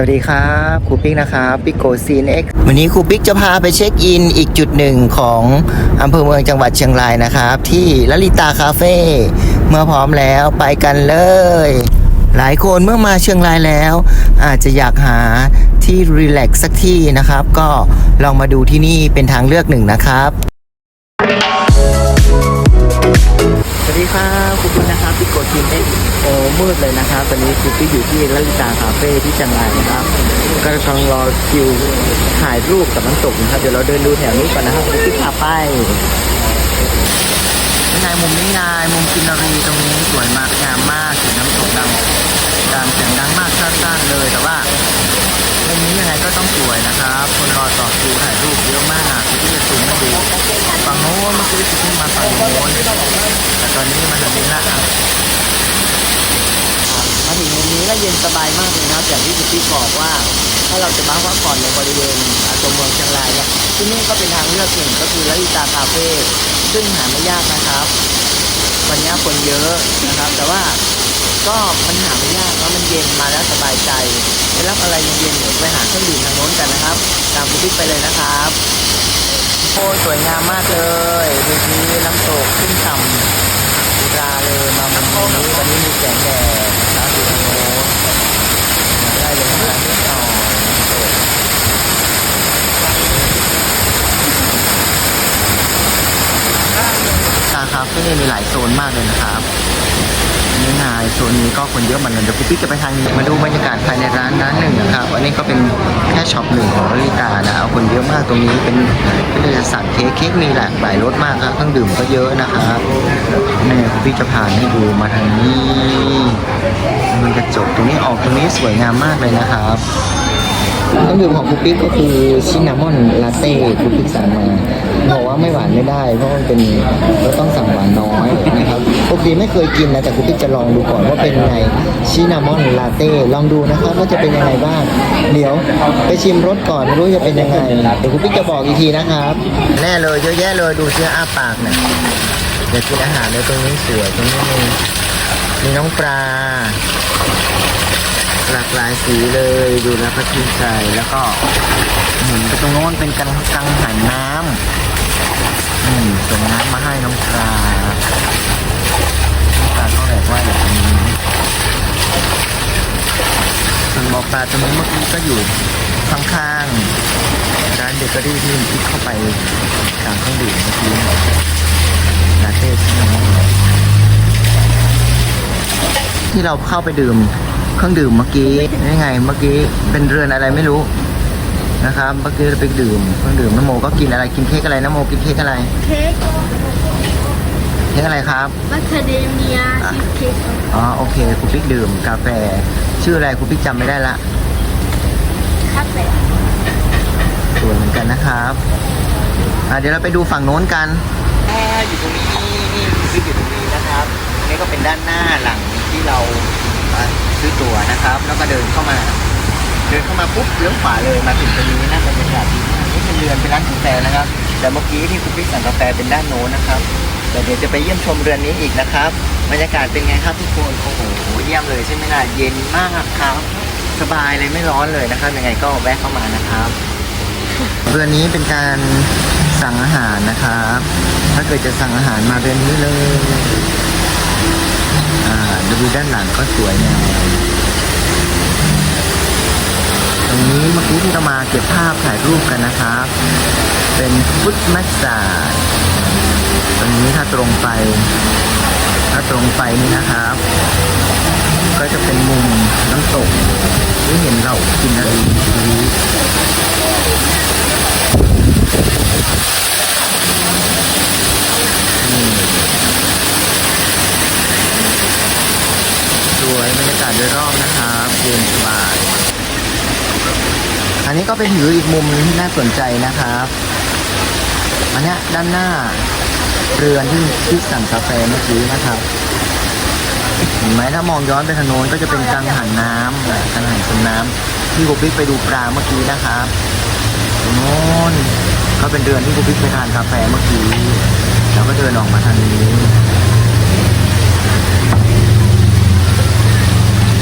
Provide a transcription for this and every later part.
วัสดีครับครูปิ๊กนะครับปิโกซีนเอ็กวันนี้ครูปิ๊กจะพาไปเช็คอินอีกจุดหนึ่งของอำเภอเมืองจังหวัดเชียงรายนะครับ ที่ลลิตาคาเฟ่เมื่อพร้อมแล้วไปกันเลย หลายคนเมื่อมาเชียงรายแล้ว อาจจะอยากหาที่รีแลกซ์สักที่นะครับ ก็ลองมาดูที่นี่เป็นทางเลือกหนึ่งนะครับ วัสดีครับครูปิ๊นะครับพี่โกดทีมเอ็กโอมืดเลยนะครับตอนนี้ครูปิ๊อยู่ที่ลลิตาคาเฟ่ที่เชียงรายนะครับกำลังรอคิวถ่ายรูปกับน้ำตกนะครับเดี๋ยวเราเดินดูแถวนี้ก่อนนะครับครูปิ๊พาไปนี่ไงมุมนี้ไงมุมกินนารีตรงนี้สวยมากงามมากเสียงน้ำตกดังดังเสียงดังมากสั้นๆเลยแต่ว่ามุมนี้ยังไงก็ต้องสวยนะครับ คนรอต่อคิวถ่ายรูปเยอะมากครูปิ๊กจะซูมให้ดูฝั่งโน้นเมื่อกี้ครูปิ๊กมาฝั่งโน้น แต่ตอนนี้มันแบบนี้ละครับมาถึงมุมนี้ก็เย็นสบายมากเลยนะอย่างที่คุณพี่บอกว่า ถ้าเราจะมาพักผ่อนในบริเวณอาตัวเมืองเชียงรายเนี่ยที่นี่ก็เป็นทางเลือกหนึ่งก็คือลลิตาคาเฟ่ซึ่งหาไม่ยากนะครับ วันนี้คนเยอะนะครับ แต่ว่าก็มันหาไม่ยากเพราะมันเย็นมาแล้วสบายใจได้รับอะไรเย็นๆไปหาเครื่องดื่มทางโน้นกันนะครับ ตามคุณพี่ไปเลยนะครับโอ้สวยงามมากเลยดูนี้น้ำตกขึ้นต่ำอุราเลยมามุมนี้วันนี้มี แสงแดดนะครับดูทางโน้นไล่ลงมานิดหน่อยน้ำตกตาคาเฟ่มีหลายโซนมากเลยนะครับ นี่วงโซนนี้ก็คนเยอะเหมือนกันเดี๋ยวพี่จะไปทางนี้มาดูบรรยากาศภายในร้านร้านหนึ่งนะครับอันนี้ก็เป็นแค่ช็อปหนึ่งของลลิตานะเอาคนเยอะมากตรงนี้เป็นก็จะสั่งเค้กเค้กมีหลากหลายรสมากครับเครื่องดื่มก็เยอะนะครับนี่พี่จะพาให้ดูมาทางนี้มีกระจกตรงนี้ออกตรงนี้สวยงามมากเลยนะครับ เครื่องดื่มของคุณปิ๊กก็คือชินนามอนลาเต้คุณปิ๊กสั่งมาบอกว่าไม่หวานไม่ได้ เพราะมันเป็นเราต้องสั่งหวานน้อยนะครับปกติไม่เคยกินนะแต่คุณปิ๊กจะลองดูก่อนว่าเป็นยังไงชินนามอนลาเต้ลองดูนะครับว่าจะเป็นยังไงบ้างเดี๋ยวไปชิมรสก่อนไม่รู้จะเป็นยังไงเดี๋ยวคุณปิ๊กจะบอกอีกทีนะครับ แน่เลยเยอะแยะเลยดูเสื้ออ้าปากเนี่ยเดี๋ยวกินอาหารเลยตรงนี้สวยตรงนี้มีมีน้องปลา หลากหลายสีเลยดูแล้วก็ชื่นใจแล้วก็หมุนไปตรงโน้นเป็นกังกังหันน้ำอืมส่งน้ำมาให้น้องปลาน้องปลาเขาแหลกว่าอย่างนี้ส่วนบอกปลาตรงนี้เมื่อกี้ก็อยู่ข้างๆร้านเบเกอรี่ที่ที่เข้าไปสั่งเครื่องดื่มเมื่อกี้ลาเต้ที่น้องที่เราเข้าไปดื่ม เครื่องดื่มเมื่อกี้นี่ไง เมื่อกี้เป็นเรือนอะไรไม่รู้นะครับเมื่อกี้เราไปดื่มเครื่องดื่มน้ำโมก็กินอะไรกินเค้กอะไรน้ำโมกินเค้กอะไรเค้กเค้กอะไรครับมัคคาเดเมียชีสเค้กอ๋อโอเคครูปิ๊กดื่ม กาแฟ ชื่ออะไรครูปิ๊กจำไม่ได้ละคาเฟ่สวยเหมือนกันนะครับอะเดี๋ยวเราไปดูฝั่งโน้นกันอยู่ตรงนี้นี่ครูปิ๊กอยู่ตรงนี้นะครับนี่ก็เป็นด้านหน้าหลังที่เราอะ ซื้อตั๋วนะครับ แล้วก็เดินเข้ามา เดินเข้ามาปุ๊บเลี้ยวขวาเลยมาถึงตรงนี้นะบรรยากาศดีมากนี่เป็นเรือนเป็นร้านกาแฟนะครับแต่เมื่อกี้ที่คุณปิ๊กสั่งกาแฟเป็นด้านโน้นนะครับแต่เดี๋ยวจะไปเยี่ยมชมเรือนนี้อีกนะครับบรรยากาศเป็นไงครับทุกคนโอ้โหเยี่ยมเลยใช่ไหมล่ะเย็นมากครับ สบายเลยไม่ร้อนเลยนะครับยังไงก็แวะเข้ามานะครับเรือนนี้เป็นการสั่งอาหารนะครับ ถ้าเกิดจะสั่งอาหารมาเรือนนี้เลย อ่าดูด้านหลังก็สวยงามตรงนี้เมื่อกี้ที่เรามาเก็บภาพถ่ายรูปกันนะครับ เป็นฟุตแมสซาจตรงนี้ถ้าตรงไป ถ้าตรงไปนี่นะครับ ก็จะเป็นมุมน้ำตกที่เห็นเรากินอะไรนี้สวยบรรยากา ศโดยรอบนะครับเย็นสบาย อันนี้ก็เป็นถืออีกมุมนึงที่น่าสนใจนะครับอันนี้ด้านหน้าเรือนที่ที่สั่งกาแฟเมื่อกี้นะครับเห็นไหมถ้ามองย้อนไปทางโน้นก็จะเป็นกังหันน้ำนะกังหันชมน้ำที่กูปิ๊กไปดูปลาเมื่อกี้นะครับตรงโน้นก็เป็นเรือนที่กูปิ๊กไปทานกาแฟเมื่อกี้แล้วก็เดินออกมาทางนี้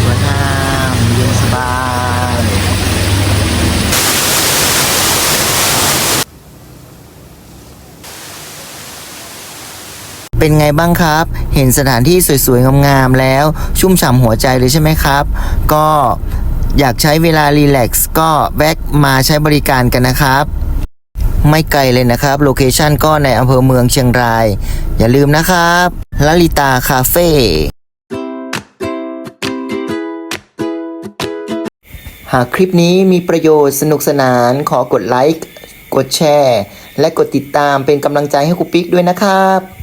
สวยงามเย็นสบาย เป็นไงบ้างครับ เห็นสถานที่สวยๆงามๆแล้ว ชุ่มฉ่ำหัวใจเลยใช่ไหมครับ ก็อยากใช้เวลารีแลกซ์ก็แวะมาใช้บริการกันนะครับ ไม่ไกลเลยนะครับ โลเคชันก็ในอำเภอเมืองเชียงราย อย่าลืมนะครับลลิตาคาเฟ่หากคลิปนี้มีประโยชน์สนุกสนานขอกดไลค์ กดแชร์ และกดติดตามเป็นกำลังใจให้ครูปิ๊กด้วยนะครับ